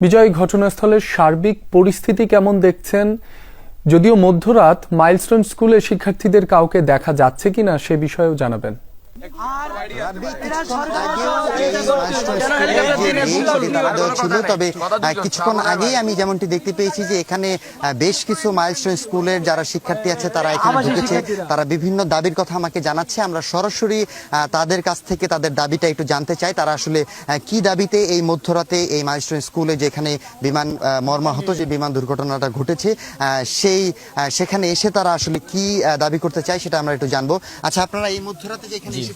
বিজয় ঘটনাস্থলের সার্বিক পরিস্থিতি কেমন দেখছেন? যদিও মধ্যরাত মাইলস্টোন স্কুলে শিক্ষার্থীদের কাউকে দেখা যাচ্ছে কিনা সে বিষয়েও জানাবেন। তবে কিছুক্ষণ আগেই আমি যেমনটি দেখতে পেয়েছি যে এখানে বেশ কিছু মাইলস্টোন স্কুলের যারা শিক্ষার্থী আছে তারা এখানে ঢুকেছে তারা বিভিন্ন দাবির কথা আমাকে জানাচ্ছে আমরা সরাসরি তাদের কাছ থেকে তাদের দাবিটা একটু জানতে চাই তারা আসলে কি দাবিতে এই মধ্যরাতে এই মাইলস্টোন স্কুলে যেখানে বিমান মর্মাহত যে বিমান দুর্ঘটনাটা ঘটেছে সেই সেখানে এসে তারা আসলে কি দাবি করতে চায় সেটা আমরা একটু জানব আচ্ছা আপনারা এই মধ্যরাতে যে এখানে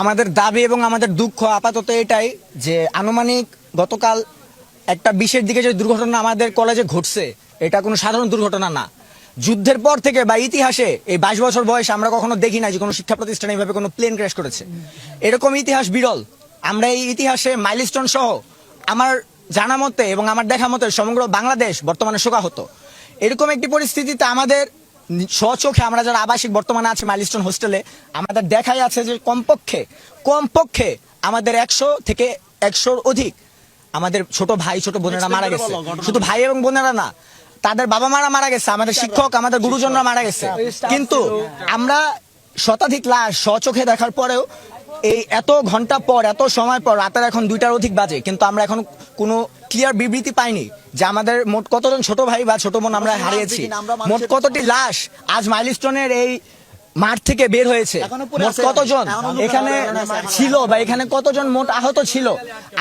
আমাদের দাবি এবং আমাদের দুঃখ আপাতত এটাই যে আনুমানিক গতকাল একটা বিশের দিকে যে দুর্ঘটনা আমাদের কলেজে ঘটছে, এটা কোনো সাধারণ দুর্ঘটনা না। যুদ্ধের পর থেকে বা ইতিহাসে এই বাইশ বছর বয়সে আমরা কখনো দেখি না যে কোনো শিক্ষা প্রতিষ্ঠানে এইভাবে কোনো প্লেন ক্র্যাশ করেছে। এরকম ইতিহাস বিরল। আমরা এই ইতিহাসে মাইলস্টোন সহ আমার জানা মতে এবং আমার দেখা মতে সমগ্র বাংলাদেশ বর্তমানে শোকাহত। এরকম একটি পরিস্থিতিতে আমাদের স্বচোখে আমরা যারা আবাসিক বর্তমানে আছে মাইলস্টোন হোস্টেলে আমাদের দেখাই আছে যে কমপক্ষে কমপক্ষে আমাদের একশো থেকে একশোর অধিক আমাদের ছোট ভাই ছোট বোনেরা মারা গেছে। শুধু ভাই এবং বোনেরা না তাদের বাবা মারা মারা গেছে আমাদের শিক্ষক আমাদের গুরুজনরা মারা গেছে। কিন্তু আমরা শতাধিক লাশ স্বচোখে দেখার পরেও এই এত ঘণ্টা পর এত সময় পর রাতের এখন দুইটার অধিক বাজে কিন্তু আমরা এখন কোনো ক্লিয়ার বিবৃতি পাইনি যে আমাদের মোট কতজন ছোট ভাই বা ছোট বোন আমরা হারিয়েছি। মোট কতটি লাশ আজ মাইলস্টোনের এই মাঠ থেকে বের হয়েছে? মোট কতজন? এখানে ছিল বা এখানে কতজন মোট আহত ছিল?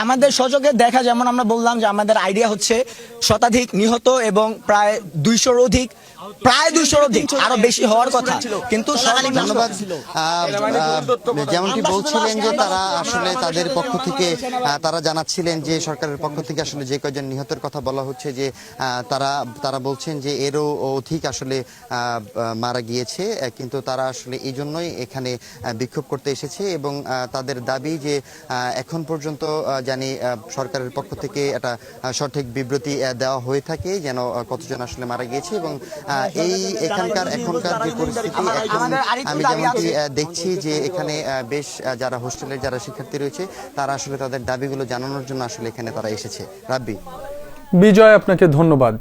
আমাদের সচকে দেখা যেমন আমরা বললাম যে আমাদের আইডিয়া হচ্ছে শতাধিক নিহত এবং প্রায় দুইশোর অধিক প্রায় দুইশোর অধিক আরও বেশি হওয়ার কথা। কিন্তু ধন্যবাদ। আহ, যেমনটি বলছিলেন যে তারা আসলে তাদের পক্ষ থেকে তারা জানাচ্ছিলেন যে সরকারের পক্ষ থেকে আসলে যে কয়জন নিহতের কথা বলা হচ্ছে যে তারা তারা বলছেন যে এরও অধিক আসলে মারা গিয়েছে কিন্তু তারা আসলে এই জন্যই এখানে বিক্ষোভ করতে এসেছে এবং আহ, তাদের দাবি যে আহ, এখন পর্যন্ত জানি সরকারের পক্ষ থেকে একটা সঠিক বিবৃতি দেওয়া হয়ে থাকে যেন কতজন আসলে মারা গিয়েছে এবং এই এখানকার এখনকার যে পরিস্থিতি এখন আমি যেমনটি দেখছি যে এখানে আহ, বেশ যারা হোস্টেলের যারা শিক্ষার্থী রয়েছে তারা আসলে তাদের দাবিগুলো জানানোর জন্য আসলে এখানে তারা এসেছে। রাব্বি। বিজয় আপনাকে ধন্যবাদ।